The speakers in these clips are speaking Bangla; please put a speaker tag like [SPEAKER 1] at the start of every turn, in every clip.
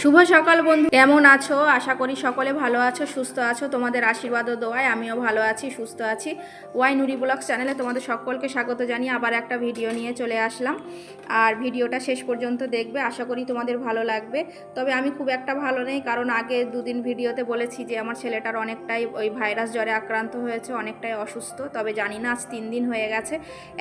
[SPEAKER 1] শুভ সকাল বন্ধু। কেমন আছো? আশা করি সকলে ভালো আছো, সুস্থ আছো। তোমাদের আশীর্বাদ ও দোয়ায় আমিও ভালো আছি, সুস্থ আছি। ওয়াই নুরি ব্লগস চ্যানেলে তোমাদের সকলকে স্বাগত জানিয়ে আবার একটা ভিডিও নিয়ে চলে আসলাম। আর ভিডিওটা শেষ পর্যন্ত দেখবে, আশা করি তোমাদের ভালো লাগবে। তবে আমি খুব একটা ভালো নেই, কারণ আগে দুদিন ভিডিওতে বলেছি যে আমার ছেলেটার অনেকটাই ওই ভাইরাস জ্বরে আক্রান্ত হয়েছে, অনেকটাই অসুস্থ। তবে জানি না, আজ তিন দিন হয়ে গেছে।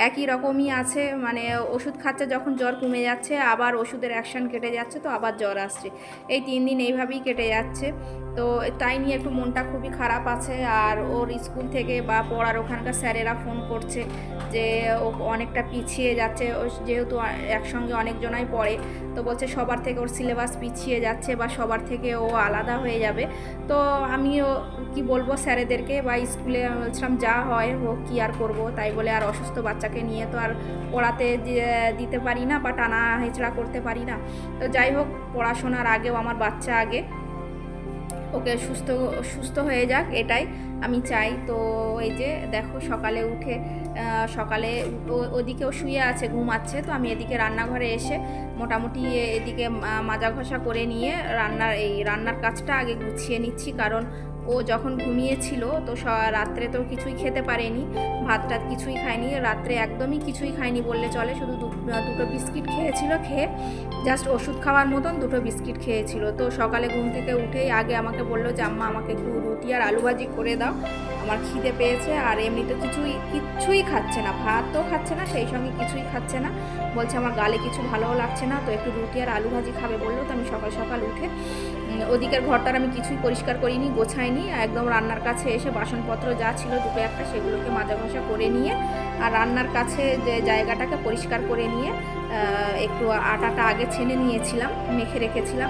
[SPEAKER 1] একই রকমই আছে মানে ওষুধ খাচ্ছে যখন জ্বর কমে যাচ্ছে, আবার ওষুধের অ্যাকশন কেটে যাচ্ছে, তো আবার জ্বর আসছে। এই তিন দিন এইভাবেই কেটে যাচ্ছে। তো তাই নিয়ে একটু মনটা খুবই খারাপ আছে। আর ওর স্কুল থেকে বা পড়ার ওখানকার স্যারেরা ফোন করছে যে ও অনেকটা পিছিয়ে যাচ্ছে। ও যেহেতু একসঙ্গে অনেকজনাই পড়ে, তো বলছে সবার থেকে ওর সিলেবাস পিছিয়ে যাচ্ছে বা সবার থেকে ও আলাদা হয়ে যাবে। তো আমিও কি বলব স্যারেদেরকে বা স্কুলে বলছিলাম, যা হয় হোক, কী আর করব? তাই বলে আর অসুস্থ বাচ্চাকে নিয়ে তো আর পড়াতে দিতে পারি না বা টানা হেঁচড়া করতে পারি না। তো যাই হোক, পড়াশোনার আগেও আমার বাচ্চা আগে। ওকে সুস্থ সুস্থ হয়ে যাক, এটাই আমি চাই। তো এই যে দেখো সকালে উঠে সকালে ওদিকেও শুয়ে আছে, ঘুমাচ্ছে। তো আমি এদিকে রান্নাঘরে এসে মোটামুটি এদিকে মাজা ঘষা করে নিয়ে রান্নার, এই রান্নার কাজটা আগে গুছিয়ে নিচ্ছি। কারণ ও যখন ঘুমিয়েছিল তো রাত্রে তো কিছুই খেতে পারেনি, ভাত টাত কিছুই খায়নি, রাত্রে একদমই কিছুই খায়নি বললে চলে, শুধু দুটো বিস্কিট খেয়েছিল খেয়ে জাস্ট ওষুধ খাওয়ার মতন দুটো বিস্কিট খেয়েছিল। তো সকালে ঘুম থেকে উঠেই আগে আমাকে বলল যে, আম্মা, আমাকে একটু রুটি আর আলু ভাজি করে দাও, আমার খিদে পেয়েছে আর এমনি তো কিছুই, কিচ্ছুই খাচ্ছে না ভাতও খাচ্ছে না, সেই সঙ্গে কিছুই খাচ্ছে না। বলছে, আমার গালে কিছু ভালোও লাগছে না, তো একটু রুটি আর আলু ভাজি খাবে। বলল, তো আমি সকাল সকাল উঠে ওদিকের ঘরটার আমি কিছুই পরিষ্কার করিনি, গোছাইনি। একদম রান্নার কাছে এসে বাসনপত্র যা ছিল দুটো একটা সেগুলোকে মাজা ঘষা করে নিয়ে, আর রান্নার কাছে যে জায়গাটাকে পরিষ্কার করে নিয়ে একটু আটাটা আগে ছেনে নিয়েছিলাম, মেখে রেখেছিলাম।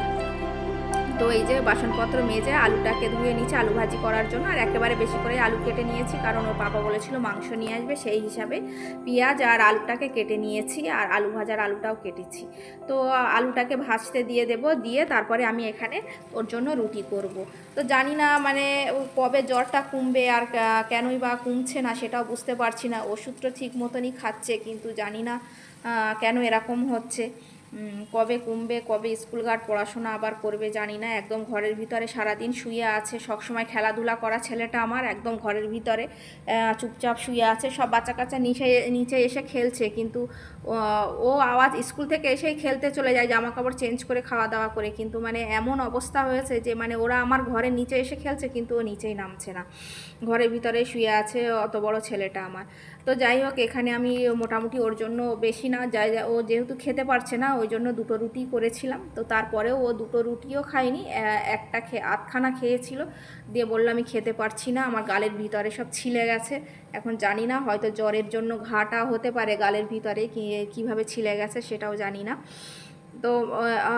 [SPEAKER 1] তো এই যে বাসনপত্র মেজে আলুটাকে ধুয়ে নিয়েছি, আলু ভাজি করার জন্য। আর একেবারে বেশি করে আলু কেটে নিয়েছি, কারণ ওর বাবা বলেছিল মাংস নিয়ে আসবে সেই হিসাবে। পেঁয়াজ আর আলুটাকে কেটে নিয়েছি আর আলু ভাজার আলুটাও কেটেছি। তো আলুটাকে ভাজতে দিয়ে দেব, দিয়ে তারপরে আমি এখানে ওর জন্য রুটি করব। তো জানি না মানে কবে জ্বরটা কমবে আর কেনই বা কমছে না সেটাও বুঝতে পারছি না। ওষুধটা ঠিক মতনই খাচ্ছে, কিন্তু জানি না কেন এরকম হচ্ছে। কবে কমবে, কবে স্কুল গার্ড পড়াশোনা আবার করবে জানি না, একদম ঘরের ভিতরে সারাদিন শুয়ে আছে, সবসময় খেলাধুলা করা ছেলেটা আমার একদম ঘরের ভিতরে চুপচাপ শুয়ে আছে, সব বাচ্চা কাচ্চা নিচে নিচে এসে খেলছে, কিন্তু ও আওয়াজ স্কুল থেকে এসেই খেলতে চলে যায় জামা কাপড় চেঞ্জ করে খাওয়া দাওয়া করে, কিন্তু মানে এমন অবস্থা হয়েছে যে মানে ওরা আমার ঘরের নিচে এসে খেলছে, কিন্তু ও নিচেই নামছে না, ঘরের ভিতরে শুয়ে আছে অত বড় ছেলেটা আমার। তো যাই হোক, এখানে আমি মোটামুটি ওর জন্য বেশি না যাই ও যেহেতু খেতে পারছে না, ওই জন্য দুটো রুটি করেছিলাম। তো তারপরেও ও দুটো রুটিও খায়নি একটা খেয়ে আধখানা খেয়েছিল। দিয়ে বলল, আমি খেতে পারছি না, আমার গালের ভিতরে সব ছিলে গেছে। এখন জানি না, হয়তো জ্বরের জন্য ঘাটা হতে পারে গালের ভিতরে কীভাবে ছিলে গেছে সেটাও জানি না। তো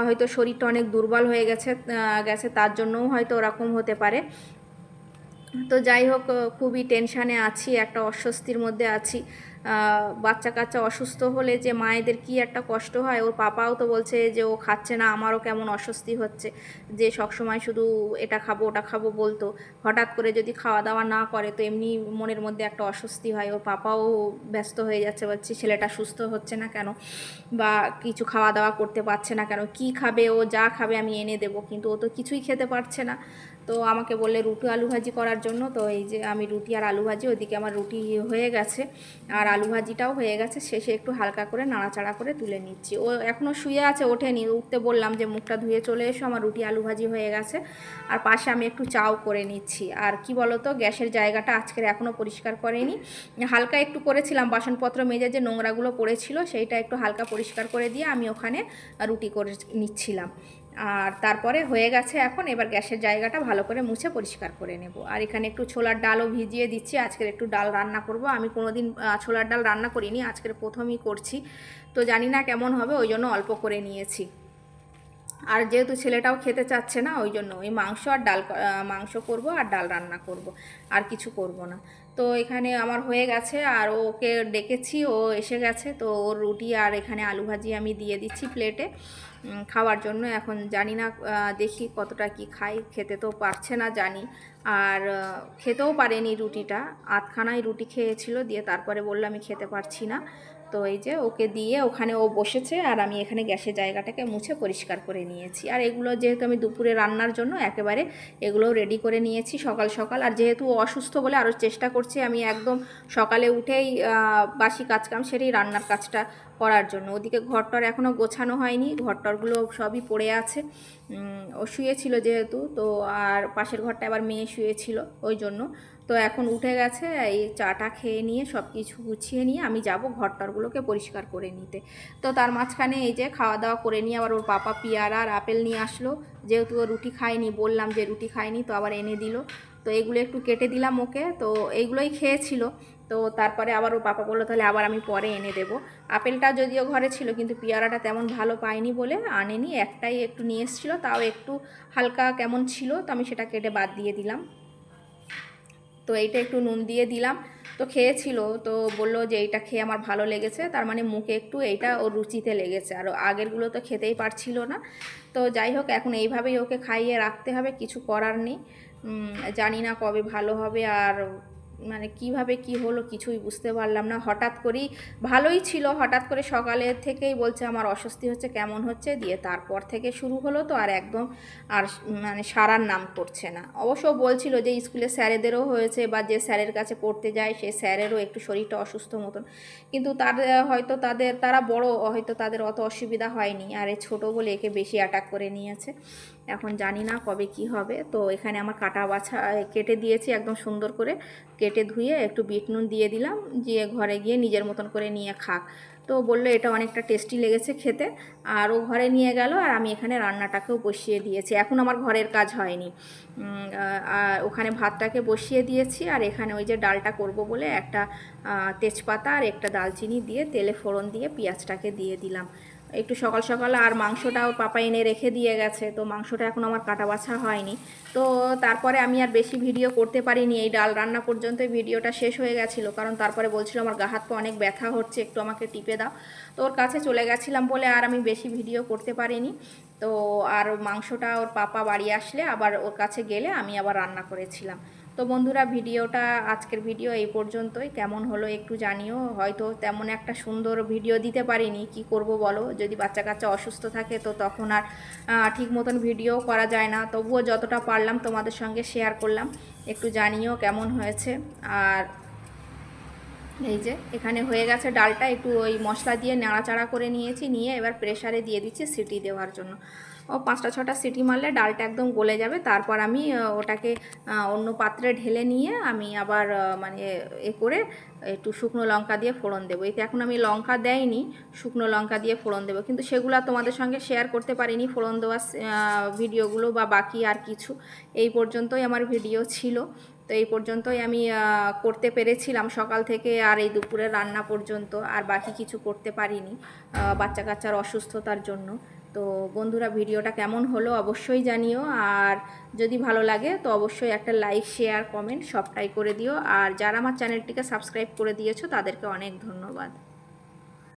[SPEAKER 1] হয়তো শরীরটা অনেক দুর্বল হয়ে গেছে গেছে, তার জন্যও হয়তো ওরকম হতে পারে। তো যাই হোক খুবই টেনশানে আছি, একটা অস্বস্তির মধ্যে আছি। বাচ্চা কাচ্চা অসুস্থ হলে যে মায়েদের কি একটা কষ্ট হয়, ওর পাপাও তো বলছে যে ও খাচ্ছে না, আমারও কেমন অস্বস্তি হচ্ছে। যে সবসময় শুধু এটা খাব, ওটা খাব বলতো। হঠাৎ করে যদি খাওয়া দাওয়া না করে, তো এমনি মনের মধ্যে একটা অস্বস্তি হয়। ওর পাপাও ব্যস্ত হয়ে যাচ্ছে, বলছে ছেলেটা সুস্থ হচ্ছে না কেন? বা কিছু খাওয়া দাওয়া করতে পারছে না কেন? কি খাবে? ও যা খাবে আমি এনে দেবো। কিন্তু ও তো কিছুই খেতে পারছে না। তো আমাকে বললে রুটি আলু ভাজি করার জন্য। তো এই যে আমি রুটি আর আলু ভাজি ওদিকে আমার রুটি হয়ে গেছে। আর আলু ভাজিটাও হয়ে গেছে। শেষে একটু হালকা করে নাড়াচাড়া করে তুলে নিচ্ছি। ও এখনও শুয়ে আছে, ওঠেনি। উঠতে বললাম যে মুখটা ধুয়ে চলে এসো, আমার রুটি আলু ভাজি হয়ে গেছে। আর পাশে আমি একটু চাও করে নিচ্ছি। আর কি বলতো, গ্যাসের জায়গাটা আজকের এখনও পরিষ্কার করেনি। হালকা একটু করেছিলাম, বাসনপত্র মেজে যে নোংরাগুলো পড়েছিল, সেইটা একটু হালকা পরিষ্কার করে দিয়ে আমি ওখানে রুটি করে নিচ্ছিলাম। আর তারপরে হয়ে গেছে এখন এবার গ্যাসের জায়গাটা ভালো করে মুছে পরিষ্কার করে নেব। আর এখানে একটু ছোলার ডালও ভিজিয়ে দিচ্ছি আজকের একটু ডাল রান্না করব। আমি কোনোদিন আহ, ছোলার ডাল রান্না করিনি আজকের প্রথমই করছি। তো জানি না কেমন হবে ওই জন্য অল্প করে নিয়েছি। আর যেহেতু ছেলেটাও খেতে চাচ্ছে না ওই জন্য ওই মাংস আর ডাল মাংস করব আর ডাল রান্না করব আর কিছু করব না। তো এখানে আমার হয়ে গেছে আর ওকে ডেকেছি ও এসে গেছে। তো ওর রুটি আর এখানে আলু ভাজি আমি দিয়ে দিচ্ছি প্লেটে খাওয়ার জন্য। এখন জানি না দেখি কতটা কি খাই। খেতে তো পারছে না জানি। আর খেতেও পারেনি রুটিটা। আধখানায় রুটি খেয়েছিল, দিয়ে তারপরে বলল আমি খেতে পারছি না। তো এই যে ওকে দিয়ে ওখানে ও বসেছে, আর আমি এখানে গ্যাসের জায়গাটাকে মুছে পরিষ্কার করে নিয়েছি। আর এগুলো যেহেতু আমি দুপুরে রান্নার জন্য, একেবারে এগুলো রেডি করে নিয়েছি সকাল সকাল। আর যেহেতু অসুস্থ বলে আরও চেষ্টা করছি, আমি একদম সকালে উঠেই বাসি কাজ কাম সেরেই রান্নার কাজটা করার জন্য। ওদিকে ঘরটর এখনও গোছানো হয়নি, ঘরটরগুলো সবই পড়ে আছে। ও শুয়েছিল যেহেতু, তো আর পাশের ঘরটা আবার মেয়ে শুয়েছিল ওই জন্য। তো এখন উঠে গেছে, এই চাটা খেয়ে নিয়ে সব কিছু গুছিয়ে নিয়ে আমি যাব ঘরটরগুলোকে পরিষ্কার করে নিতে। তো তার মাঝখানে এই যে খাওয়া দাওয়া করে নিয়ে আবার ওর পাপা পিয়ারা আর আপেল নিয়ে আসলো। যেহেতু ও রুটি খায়নি, বললাম যে রুটি খায়নি, তো আবার এনে দিল। তো এগুলো একটু কেটে দিলাম ওকে, তো এইগুলোই খেয়েছিল। তো তারপরে আবার ও পাপা বলল, তাহলে আবার আমি পরে এনে দেবো। আপেলটা যদিও ঘরে ছিল, কিন্তু পেয়ারাটা তেমন ভালো পাইনি বলে আনেনি। একটাই একটু নিয়ে এসেছিল, তাও একটু হালকা কেমন ছিল, তো আমি সেটা কেটে বাদ দিয়ে দিলাম। তো এইটা একটু নুন দিয়ে দিলাম। তো খেয়েছিল, তো বলল যে এইটা খেয়ে আমার ভালো লেগেছে, তার মানে মুখে একটু এইটা ওর রুচিতে লেগেছে, আর আগেরগুলো তো খেতেই পারছিল না। তো যাই হোক, এখন এইভাবেই ওকে খাইয়ে রাখতে হবে, কিছু করার নেই। জানি না কবে ভালো হবে, আর মানে কীভাবে কি হলো কিছুই বুঝতে পারলাম না। হঠাৎ করেই ভালোই ছিল, হঠাৎ করে সকালে থেকেই বলছে আমার অস্বস্তি হচ্ছে, কেমন হচ্ছে? দিয়ে তারপর থেকে শুরু হলো তো আর একদম আর মানে সারার নাম করছে না। অবশ্য বলছিল যে স্কুলে স্যারেদেরও হয়েছে বা যে স্যারের কাছে পড়তে যায়, সে স্যারেরও একটু শরীরটা অসুস্থ মতন। কিন্তু তার হয়তো তাদের, তারা বড়, হয়তো তাদের অত অসুবিধা হয়নি। আর এ ছোটো বলে একে বেশি অ্যাটাক করে নিয়েছে। এখন জানি না কবে কি হবে। তো এখানে আমার কাটা বাছা কেটে দিয়েছি একদম সুন্দর করে। কেটে ধুয়ে একটু বিট নুন দিয়ে দিলাম। দিয়ে ঘরে গিয়ে নিজের মতন করে নিয়ে খাক। তো বলল এটা অনেকটা টেস্টি লেগেছে খেতে। আর ও ঘরে নিয়ে গেল আর আমি এখানে রান্নাটাকেও বসিয়ে দিয়েছি। এখন আমার ঘরের কাজ হয়নি। আর ওখানে ভাতটাকে বসিয়ে দিয়েছি। আর এখানে ওই যে ডালটা করব বলে একটা তেজপাতা আর একটা দালচিনি দিয়ে তেলে ফোড়ন দিয়ে পেঁয়াজটাকে দিয়ে দিলাম। একটু সকাল সকাল আর মাংসটাও পাপা এনে রেখে দিয়ে গেছে, তো মাংসটা এখন আমার কাটা বাছা হয়নি। তো তারপরে আমি আর বেশি ভিডিও করতে পারিনি, এই ডাল রান্না পর্যন্ত ভিডিওটা শেষ হয়ে গেছিল, কারণ তারপরে বলছিল আমার গা হাত পা অনেক ব্যথা হচ্ছে, একটু আমাকে টিপে দাও। তো ওর কাছে চলে গেছিলাম বলে আর আমি বেশি ভিডিও করতে পারিনি। তো আর মাংসটা ওর পাপা বাড়ি আসলে আবার ওর কাছে গেলে আমি আবার রান্না করেছিলাম। তো বন্ধুরা, ভিডিওটা, আজকের ভিডিও এই পর্যন্তই। কেমন হলো একটু জানিও। হয়তো তেমন একটা সুন্দর ভিডিও দিতে পারিনি। কি করব বলো? যদি বাচ্চা কাচ্চা অসুস্থ থাকে, তো তখন আর ঠিক মতন ভিডিও করা যায় না। তবুও যতটা পারলাম তোমাদের সঙ্গে শেয়ার করলাম। একটু জানিও কেমন হয়েছে। আর এই যে, এখানে হয়ে গেছে ডালটা, একটু ওই মশলা দিয়ে নাড়াচাড়া করে নিয়েছি, নিয়ে এবার প্রেসারে দিয়ে দিচ্ছি সিটি দেওয়ার জন্য। ও পাঁচটা ছটা সিটি মারলে ডালটা একদম গলে যাবে, তারপর আমি ওটাকে অন্য পাত্রে ঢেলে নিয়ে আমি আবার মানে এ করে একটু শুকনো লঙ্কা দিয়ে ফোড়ন দেবো। এতে এখন আমি লঙ্কা দেয়নি শুকনো লঙ্কা দিয়ে ফোড়ন দেবো। কিন্তু সেগুলো তোমাদের সঙ্গে শেয়ার করতে পারিনি, ফোড়ন দেওয়ার ভিডিওগুলো বা বাকি আর কিছু। এই পর্যন্তই আমার ভিডিও ছিল। এই পর্যন্তই আমি করতে পেরেছিলাম সকাল থেকে আর এই দুপুরে রান্না পর্যন্ত, আর বাকি কিছু করতে পারিনি বাচ্চা কাচ্চার অসুস্থতার জন্য। তো বন্ধুরা, ভিডিওটা কেমন হলো অবশ্যই জানিও, আর যদি ভালো লাগে তো অবশ্যই একটা লাইক, শেয়ার, কমেন্ট সবটাই করে দিও। আর যারা আমার চ্যানেলটিকে সাবস্ক্রাইব করে দিয়েছ তাদেরকে অনেক ধন্যবাদ।